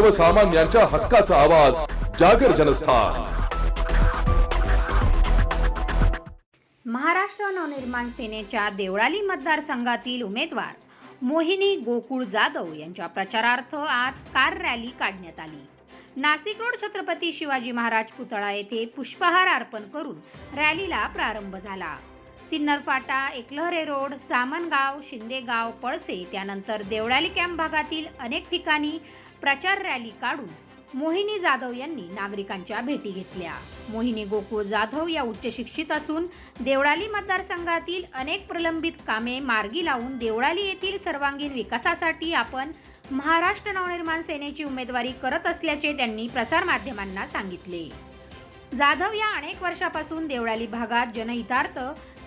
सर्वसामान्यांच्या हक्काचा आवाज जागर जनस्थान. महाराष्ट्र नवनिर्माण सेनेच्या देवळाली मतदारसंघातील उमेदवार मोहिनी गोकुळ जाधव यांच्या प्रचारार्थ आज कार रॅली काढण्यात आली. नाशिक रोड छत्रपती शिवाजी महाराज पुतळा येथे पुष्पहार अर्पण करून रॅलीला प्रारंभ झाला. सिन्नर फाटा एकलहरे रोड सामनगाव शिंदेगाव पळसे त्यानंतर देवळाली कॅम्प भागातील अनेक ठिकाणी प्रचार रॅली काढून मोहिनी जाधव यांनी नागरिकांच्या भेटी घेतल्या. मोहिनी गोकुळ जाधव या उच्च शिक्षित असून देवळाली मतदारसंघातील अनेक प्रलंबित कामे मार्गी लावून देवळाली येथील सर्वांगीण विकासासाठी आपण महाराष्ट्र नवनिर्माण सेनेची उमेदवारी करत असल्याचे त्यांनी प्रसारमाध्यमांना सांगितले. जाधव या अनेक वर्षापासून देवळाली भागात जनहितार्थ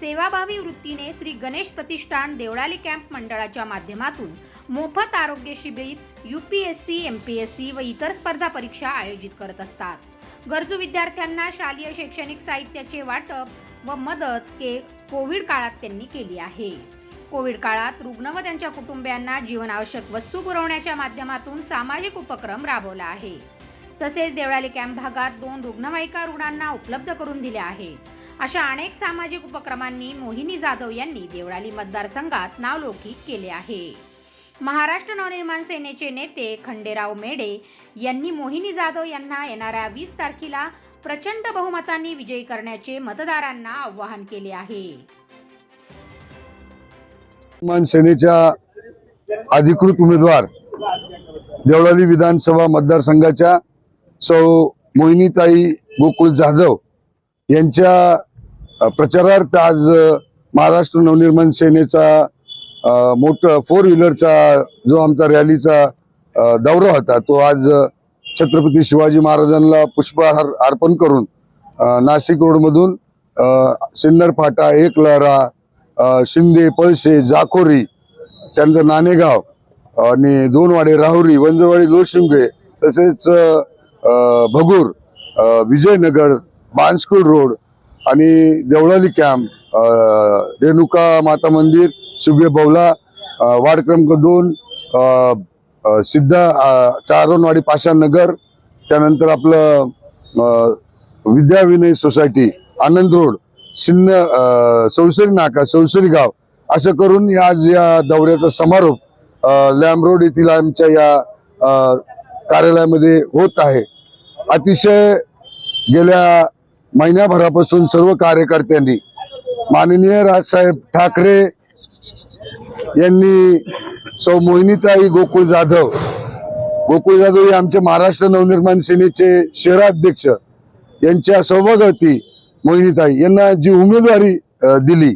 सेवाभावी वृत्तीने श्री गणेश प्रतिष्ठान देवळाली कॅम्प मंडळाच्या माध्यमातून मोफत आरोग्य शिबिर एस सी व इतर स्पर्धा परीक्षा आयोजित करत असतात. गरजू विद्यार्थ्यांना शालेय शैक्षणिक साहित्याचे वाटप व मदत के कोविड काळात त्यांनी केली आहे. कोविड काळात रुग्ण व त्यांच्या कुटुंबियांना जीवनावश्यक वस्तू पुरवण्याच्या माध्यमातून सामाजिक उपक्रम राबवला आहे. तसेच देवळाली कॅम्प भागात दोन रुग्णवाहिका रुग्णांना उपलब्ध करून दिल्या आहेत. अशा अनेक सामाजिक उपक्रमांनी मोहिनी जाधव यांनी देवळाली मतदारसंघात नावलौकिक केले आहे. महाराष्ट्र नवनिर्माण सेनेचे नेते खंडेराव मेडे यांनी मोहिनी जाधव यांना येणाऱ्या वीस तारखेला प्रचंड बहुमतांनी विजयी करण्याचे मतदारांना आवाहन केले आहे. सेनेच्या अधिकृत उमेदवार देवळाली विधानसभा मतदारसंघाच्या सौ मोहिनीताई गोकुळ जाधव यांच्या प्रचारार्थ आज महाराष्ट्र नवनिर्माण सेनेचा मोठं मोठ फोर व्हीलरचा जो आमचा रॅलीचा दौरा होता तो आज छत्रपती शिवाजी महाराजांना पुष्पहार अर्पण करून नाशिक रोडमधून सिन्नर फाटा एक लहरा शिंदे पळशे जाखोरी त्यानंतर नाणेगाव आणि दोनवाडे राहुरी वंजरवाडी लोशिंगे तसेच भगूर विजयनगर बाणस्कूल रोड आणि देवळाली कॅम्प रेणुका माता मंदिर सुभे बवला वार्ड क्रमांक दोन सिद्धा चारणवाडी पाषाण नगर त्यानंतर आपलं विद्याविनय सोसायटी आनंद रोड सिन्न संसरी नाका संसरी गाव असं करून आज या दौऱ्याचा समारोप लॅम रोड येथील आमच्या या कार्यालयामध्ये होत आहे. अतिशय गेल्या महिन्याभरापासून सर्व कार्यकर्त्यांनी माननीय राजसाहेब ठाकरे यांनी सौ मोहिनीताई गोकुळ जाधव गोकुळ जाधव हे आमचे महाराष्ट्र नवनिर्माण सेनेचे शहराध्यक्ष यांच्या सौभागवती मोहिनीताई यांना जी उमेदवारी दिली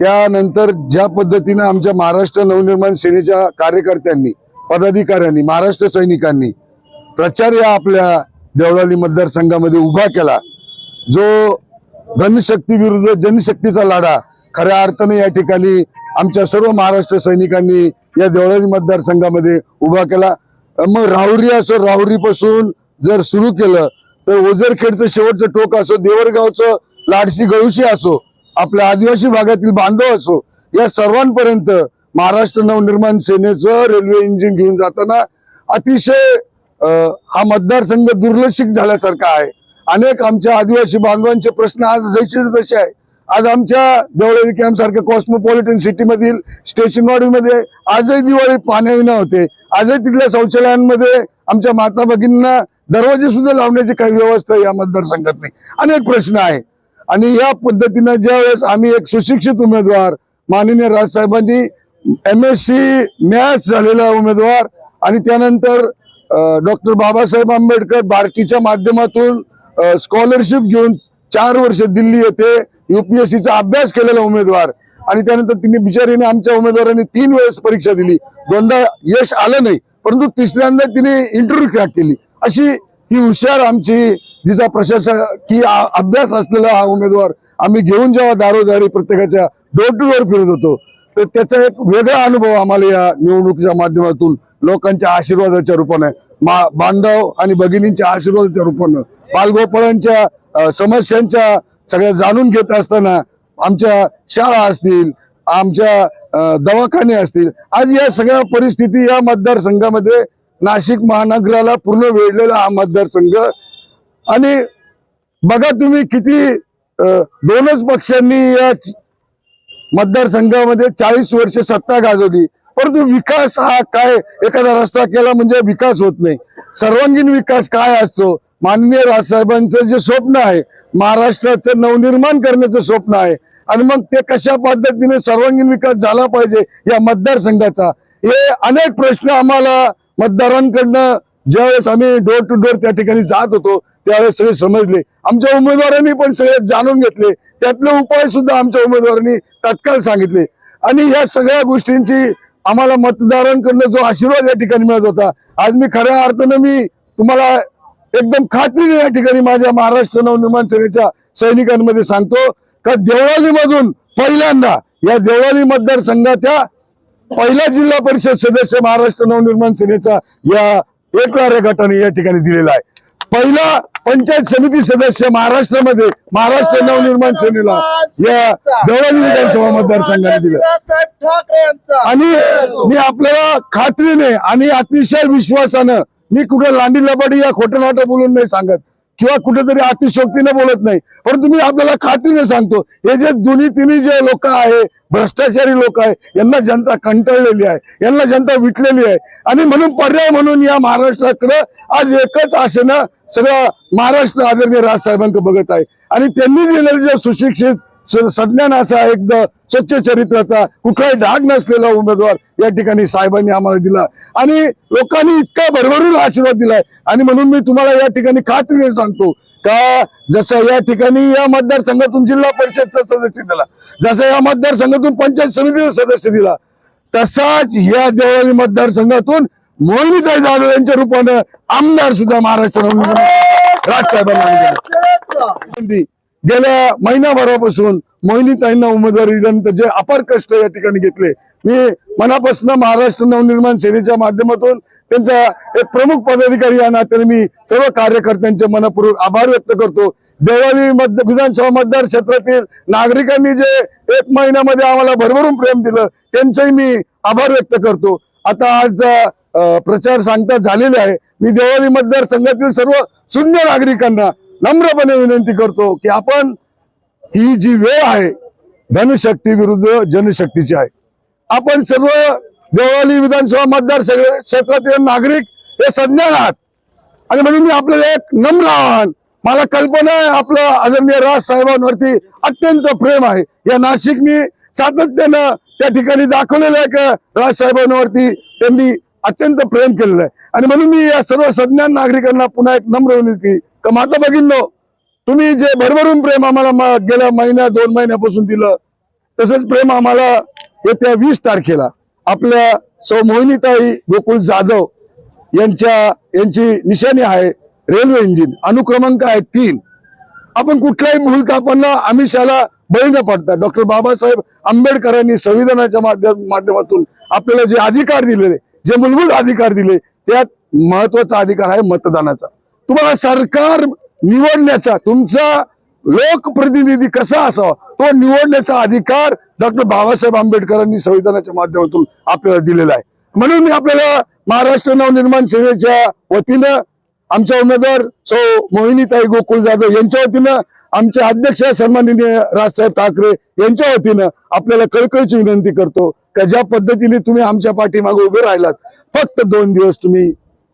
त्यानंतर ज्या पद्धतीनं आमच्या महाराष्ट्र नवनिर्माण सेनेच्या कार्यकर्त्यांनी पदाधिकाऱ्यांनी महाराष्ट्र सैनिकांनी प्रचार या आपल्या देवळाली मतदारसंघामध्ये उभा केला. जो धनशक्ती विरुद्ध जनशक्तीचा लढा खऱ्या अर्थाने या ठिकाणी आमच्या सर्व महाराष्ट्र सैनिकांनी या देवळाली मतदारसंघामध्ये उभा केला. मग राहुरी असो राहुरीपासून जर सुरू केलं तर ओझरखेडचं शेवटचं टोक असो देवरगावचं लाडशी गळुशी असो आपल्या आदिवासी भागातील बांधव असो या सर्वांपर्यंत महाराष्ट्र नवनिर्माण सेनेचं रेल्वे इंजिन घेऊन जाताना अतिशय हा मतदारसंघ दुर्लक्षित झाल्यासारखा आहे. अनेक आमच्या आदिवासी बांधवांचे प्रश्न आज जसे तसे आहे आज आमच्या देवळाली कॅम्प सारख्या कॉस्मोपॉलिटन सिटीमधील स्टेशनवाडीमध्ये आजही दिवाळी पाण्याविना होते. आजही तिथल्या शौचालयांमध्ये आमच्या माता भगिनींना दरवाजे सुद्धा लावण्याची काही व्यवस्था या मतदारसंघात नाही अनेक प्रश्न आहे आणि या पद्धतीनं ज्यावेळेस आम्ही एक सुशिक्षित उमेदवार माननीय राजसाहेबांनी एम एस सी मॅथ्स झालेला उमेदवार आणि त्यानंतर डॉक्टर बाबासाहेब आंबेडकर बार्टीच्या माध्यमातून स्कॉलरशिप घेऊन चार वर्ष दिल्ली येथे युपीएससीचा अभ्यास केलेला उमेदवार. आणि त्यानंतर तिने बिचारीने आमच्या उमेदवारांनी तीन वेळेस परीक्षा दिली. दोनदा यश आलं नाही परंतु तिसऱ्यांदा तिने इंटरव्ह्यू क्रॅक केली. अशी ही हुशार आमची जिचा प्रशासकीय अभ्यास असलेला हा उमेदवार आम्ही घेऊन जेव्हा दारोदारी प्रत्येकाच्या डोर टू डोर फिरत होतो तर त्याचा एक वेगळा अनुभव आम्हाला या निवडणुकीच्या माध्यमातून लोकांच्या आशीर्वादाच्या रूपानं मा बांधव आणि भगिनींच्या आशीर्वादाच्या रूपानं बालगोपाळांच्या समस्यांच्या सगळ्या जाणून घेत असताना आमच्या शाळा असतील आमच्या दवाखाने असतील आज या सगळ्या परिस्थिती या मतदारसंघामध्ये नाशिक महानगराला पूर्ण वेढलेला हा मतदारसंघ. आणि बघा तुम्ही किती दोनच पक्षांनी या मतदारसंघामध्ये चाळीस वर्ष सत्ता गाजवली. परंतु विकास हा काय? एखादा रस्ता केला म्हणजे विकास होत नाही. सर्वांगीण विकास काय असतो? माननीय राजसाहेबांचं जे स्वप्न आहे महाराष्ट्राचं नवनिर्माण करण्याचं स्वप्न आहे आणि मग ते कशा पद्धतीने सर्वांगीण विकास झाला पाहिजे या मतदारसंघाचा? हे अनेक प्रश्न आम्हाला मतदारांकडनं ज्यावेळेस आम्ही डोर टू डोर त्या ठिकाणी जात होतो त्यावेळेस सगळे समजले. आमच्या उमेदवारांनी पण सगळे जाणून घेतले. त्यातले उपाय सुद्धा आमच्या उमेदवारांनी तात्काळ सांगितले. आणि या सगळ्या गोष्टींची आम्हाला मतदारांकडनं जो आशीर्वाद या ठिकाणी मिळत होता आज मी खऱ्या अर्थानं मी तुम्हाला एकदम खात्रीने या ठिकाणी माझ्या महाराष्ट्र नवनिर्माण सेनेच्या सैनिकांमध्ये सांगतो का देवळालीमधून पहिल्यांदा या देवळाली मतदारसंघाच्या पहिला जिल्हा परिषद सदस्य महाराष्ट्र नवनिर्माण सेनेचा या एकलाऱ्या गटाने या ठिकाणी दिलेला आहे. पहिला पंचायत समिती सदस्य महाराष्ट्रामध्ये महाराष्ट्र नवनिर्माण सेनेला या देवळाली विधानसभा मतदारसंघाने दिलं. आणि मी आपल्याला खात्रीने आणि अतिशय विश्वासानं मी कुठे लांडी लबाडी या खोटं नाटं बोलून नाही सांगत किंवा कुठेतरी अतिशोक्तीने बोलत नाही. परंतु मी आपल्याला खात्रीने सांगतो हे जे दोन्ही तिन्ही जे लोक आहे भ्रष्टाचारी लोक आहे यांना जनता कंटाळलेली आहे यांना जनता विटलेली आहे. आणि म्हणून पर्याय म्हणून या महाराष्ट्राकडे आज एकच आशेनं सगळं महाराष्ट्र आदरणीय राजसाहेबांकडे बघत आहे. आणि त्यांनी दिलेले जे सुशिक्षित स- सज्ञान असा एकदम स्वच्छ चरित्राचा कुठलाही डाग नसलेला उमेदवार या ठिकाणी साहेबांनी आम्हाला दिला. आणि लोकांनी इतका भरभरून आशीर्वाद दिलाय. आणि म्हणून मी तुम्हाला या ठिकाणी खात्रीने सांगतो का जसं या ठिकाणी या मतदारसंघातून जिल्हा परिषदचा सदस्य दिला जसं या मतदारसंघातून पंचायत समितीचा सदस्य दिला तसाच या देवळाली मतदारसंघातून मोहिनीताई जाधव यांच्या रूपानं आमदार सुद्धा महाराष्ट्र राजसाहेबांना गेल्या महिनाभरापासून मोहिनीताईंना उमेदवारी दिल्यानंतर जे अपार कष्ट या ठिकाणी घेतले. मी मनापासून महाराष्ट्र नवनिर्माण सेनेच्या माध्यमातून त्यांचा एक प्रमुख पदाधिकारी या नात्याने मी सर्व कार्यकर्त्यांचे मनपूर्वक आभार व्यक्त करतो. देवाली मध्य विधानसभा मतदार क्षेत्रातील नागरिकांनी जे एक महिन्यामध्ये आम्हाला भरभरून प्रेम दिलं त्यांचंही मी आभार व्यक्त करतो. आता आज प्रचार सांगता झालेले आहे. मी देवाली मतदारसंघातील सर्व शून्य नागरिकांना नम्रपणे विनंती करतो की आपण ही जी वेळ आहे धनशक्ती विरुद्ध जनशक्तीची आहे. आपण सर्व देवाली विधानसभा मतदार क्षेत्रातील नागरिक हे संज्ञान आहात. आणि म्हणून मी आपल्याला एक नम्र आव्हान मला कल्पना आहे आपलं आदरणीय राज साहेबांवरती अत्यंत प्रेम आहे. या नाशिकनी सातत्यानं त्या ठिकाणी दाखवलेलं आहे का राज साहेबांवरती त्यांनी अत्यंत प्रेम केलेलं आहे. आणि म्हणून मी या सर्व संज्ञान नागरिकांना पुन्हा एक नम्र विनंती का माता भगिनो तुम्ही जे भरभरून प्रेम आम्हाला गेल्या महिन्या दोन महिन्यापासून दिलं तसंच प्रेम आम्हाला येत्या वीस तारखेला आपल्या सौ मोहिनीताई गोकुल जाधव यांच्या यांची निशाणी आहे रेल्वे इंजिन अनुक्रमांक आहे तीन. आपण कुठल्याही भूलथापांना आमिषाला बळी न पडता डॉक्टर बाबासाहेब आंबेडकरांनी संविधानाच्या माध्यम माध्यमातून आपल्याला जे अधिकार दिलेले जे मूलभूत अधिकार दिले त्यात महत्त्वाचा अधिकार आहे मतदानाचा. तुम्हाला सरकार निवडण्याचा तुमचा लोकप्रतिनिधी कसा असावा तो निवडण्याचा अधिकार डॉक्टर बाबासाहेब आंबेडकरांनी संविधानाच्या माध्यमातून आपल्याला दिलेला आहे. म्हणून मी आपल्याला महाराष्ट्र नवनिर्माण सेनेच्या वतीनं आमच्या उमेदवार सौ मोहिनीताई गोकुळ जाधव यांच्या वतीनं आमचे अध्यक्ष सन्माननीय राजसाहेब ठाकरे यांच्या वतीनं आपल्याला कळकळीची विनंती करतो का ज्या पद्धतीने तुम्ही आमच्या पाठीमागे उभे राहिलात फक्त दोन दिवस तुम्ही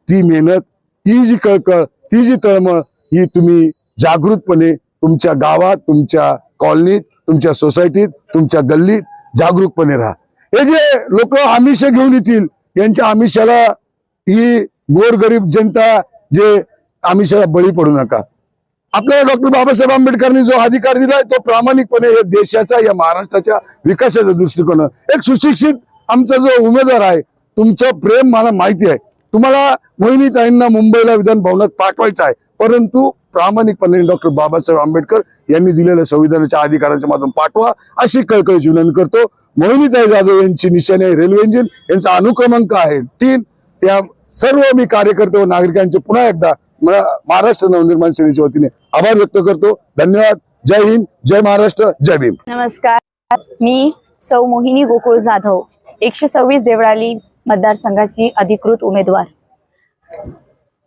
ती मेहनत ती जी कळकळ ती जी तळमळ ही तुम्ही जागृतपणे तुमच्या गावात तुमच्या कॉलनीत तुमच्या सोसायटीत तुमच्या गल्लीत जागरूकपणे राहा. हे जे लोक आमिष घेऊन येतील यांच्या आमिषाला ही गोरगरीब जनता जे आमिषाला बळी पडू नका. आपल्याला डॉक्टर बाबासाहेब आंबेडकरांनी जो अधिकार दिलाय तो प्रामाणिकपणे या देशाचा या महाराष्ट्राच्या विकासाच्या दृष्टिकोन एक सुशिक्षित आमचा जो उमेदवार आहे तुमचं प्रेम मला माहिती आहे. तुम्हाला मोहिनीताईंना मुंबईला विधान भवनात पाठवायचं आहे. परंतु प्रामाणिकपणे डॉक्टर बाबासाहेब आंबेडकर यांनी दिलेल्या संविधानाच्या अधिकाराच्या माध्यम पाठवा अशी कळकळीची विनंती करतो. मोहिनीताई जाधव यांची निशाणी आहे रेल्वे इंजिन यांचा अनुक्रमांक आहे. तीन त्या सर्व मी कार्यकर्ते व नागरिकांचे पुन्हा एकदा महाराष्ट्र नवनिर्माण सेनेच्या वतीने आभार व्यक्त करतो. धन्यवाद. जय हिंद. जय महाराष्ट्र. जय भीम. नमस्कार. मी सौ मोहिनी गोकुळ जाधव. एकशे सव्वीस देवळाली मतदारसंघाची अधिकृत उमेदवार.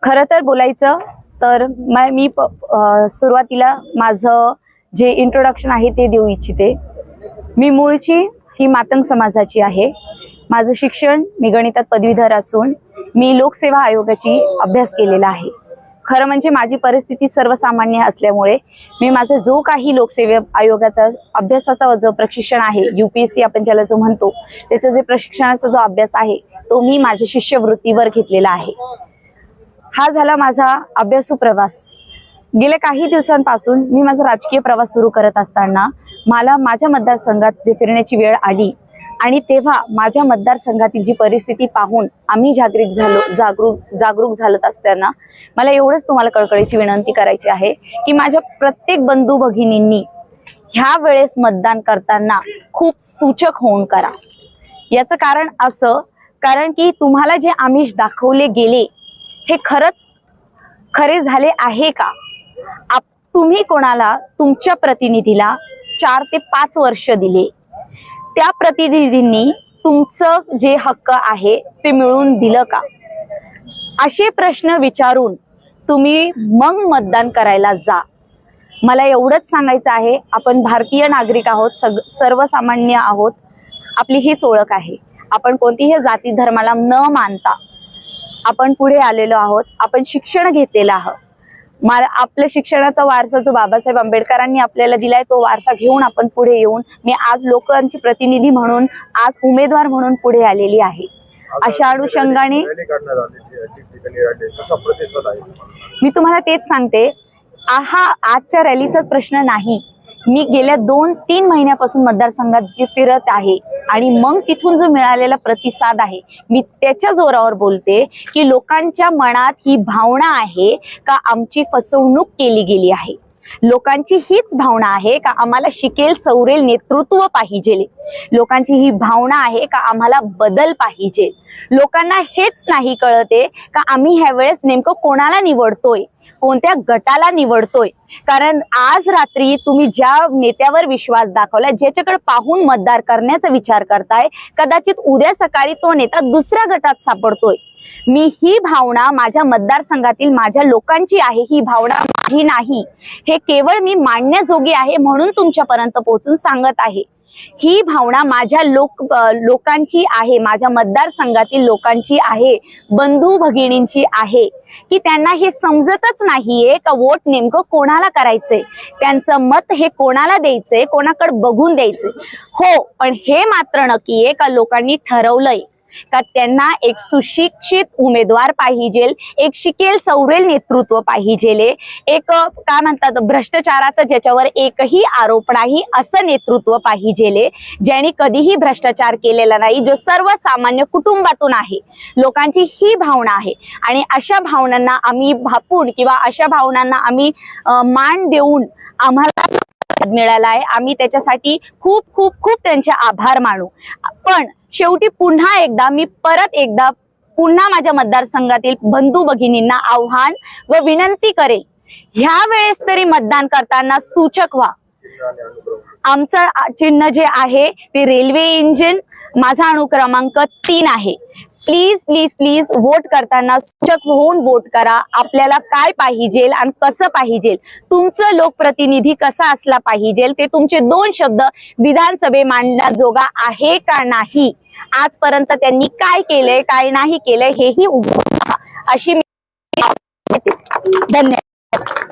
खरं तर बोलायचं तर मा- मी प- सुरुवातीला माझं जे इंट्रोडक्शन आहे ते देऊ इच्छिते. मी मूळची ही मातंग समाजाची आहे. माझं शिक्षण मी गणितात पदवीधर असून मी लोकसेवा आयोगाची अभ्यास केलेला आहे. खरं म्हणजे माझी परिस्थिती सर्वसामान्य असल्यामुळे मी माझा जो काही लोकसेवा आयोगाचा अभ्यासाचा जो प्रशिक्षण आहे यू पी एस सी आपण ज्याला जो म्हणतो त्याचं जे प्रशिक्षणाचा जो अभ्यास आहे तो मी माझ्या शिष्यवृत्तीवर घेतलेला आहे. हा झाला माझा अभ्यासू प्रवास. गेल्या काही दिवसांपासून मी माझा राजकीय प्रवास सुरू करत असताना मला माझ्या मतदारसंघात जे फिरण्याची वेळ आली आणि तेव्हा माझ्या मतदारसंघातील जी परिस्थिती पाहून आम्ही जागृत झालो जागरूक जागरूक झालत असताना मला एवढंच तुम्हाला कळकळीची विनंती करायची आहे की माझ्या प्रत्येक बंधू भगिनींनी ह्या वेळेस मतदान करताना खूप सूचक होऊन करा. याचं कारण असं कारण की तुम्हाला जे आमिष दाखवले गेले हे खरंच खरे झाले आहे का? आप तुम्ही कोणाला तुमच्या प्रतिनिधीला चार ते पाच वर्ष दिले. त्या प्रतिनिधींनी तुमचं जे हक्क आहे ते मिळवून दिलं का? असे प्रश्न विचारून तुम्ही मग मतदान करायला जा. मला एवढंच सांगायचं आहे आपण भारतीय नागरिक आहोत सग सर्वसामान्य आहोत आपली हीच ओळख आहे. आपण कोणतीही जाती धर्माला न मानता आपण पुढे आलेलो आहोत आपण शिक्षण घेतलेलं आहोत आपल्या शिक्षणाचा वारसा जो बाबासाहेब आंबेडकरांनी आपल्याला दिलाय तो वारसा घेऊन आपण पुढे येऊन मी आज लोकांची प्रतिनिधी म्हणून आज उमेदवार म्हणून पुढे आलेली आहे. अशा अनुषंगाने मी तुम्हाला तेच सांगते. हा आजच्या रॅलीचाच प्रश्न नाही. मी गेल्या दोन तीन महिन्यापासून मतदारसंघात जी फिरत आहे आणि मग तिथून जो मिळालेला प्रतिसाद आहे मी त्याच्या जोरावर बोलते की लोकांच्या मनात ही भावना आहे का आमची फसवणूक केली गेली आहे? लोकांची हीच भावना आहे का आम्हाला शिकेल सौरेल नेतृत्व पाहिजे? लोकांची ही भावना आहे का आम्हाला बदल पाहिजे? लोकांना हेच नाही कळते का आम्ही ह्या वेळेस नेमकं कोणाला निवडतोय? कोणत्या गटाला निवडतोय? कारण आज रात्री तुम्ही ज्या नेत्यावर विश्वास दाखवला ज्याच्याकडे पाहून मतदार करण्याचा विचार करताय कदाचित उद्या सकाळी तो नेता दुसऱ्या गटात सापडतोय. मी ही भावना माझ्या मतदारसंघातील माझ्या लोकांची आहे ही भावना माझी नाही. हे केवळ मी मांडण्याजोगी आहे म्हणून तुमच्यापर्यंत पोहोचून सांगत आहे. ही भावना माझ्या लोक लोकांची आहे माझ्या मतदारसंघातील लोकांची आहे बंधू भगिनींची आहे. की त्यांना हे समजतच नाहीये का वोट नेमकं कोणाला करायचंय? त्यांचं मत हे कोणाला द्यायचंय? कोणाकडे बघून द्यायचंय? हो पण हे मात्र नक्की आहे का लोकांनी ठरवलंय का त्यांना एक सुशिक्षित उमेदवार पाहिजे एक शिकेल सौरेल नेतृत्व पाहिजे. एक काय म्हणतात भ्रष्टाचाराचा ज्याच्यावर एकही आरोप नाही असं नेतृत्व पाहिजे. ज्यांनी कधीही भ्रष्टाचार केलेला नाही जो सर्वसामान्य कुटुंबातून आहे. लोकांची ही भावना आहे. आणि अशा भावनांना आम्ही भापून किंवा अशा भावनांना आम्ही मान देऊन आम्हाला मिळाला आहे. आम्ही त्याच्यासाठी खूप खूप खूप त्यांचे आभार मानू. पण शेवटी पुन्हा एकदा मी परत एकदा पुन्हा माझ्या मतदारसंघातील बंधू भगिनींना आव्हान व विनंती करेल ह्या वेळेस तरी मतदान करताना सूचक व्हा. आमचं आ- चिन्ह जे आहे ते रेल्वे इंजिन माझा अनुक्रमांक तीन आहे. प्लीज प्लीज प्लीज वोट करताना सूचक होऊन वोट करा. आपल्याला काय पाहिजे आणि कसं पाहिजे? तुमचं लोकप्रतिनिधी कसा असला पाहिजे? ते तुमचे दोन शब्द विधानसभे मांडण्याजोगा आहे का नाही? आजपर्यंत त्यांनी काय केलंय काय नाही केलंय हेही उभं अशी मी धन्यवाद.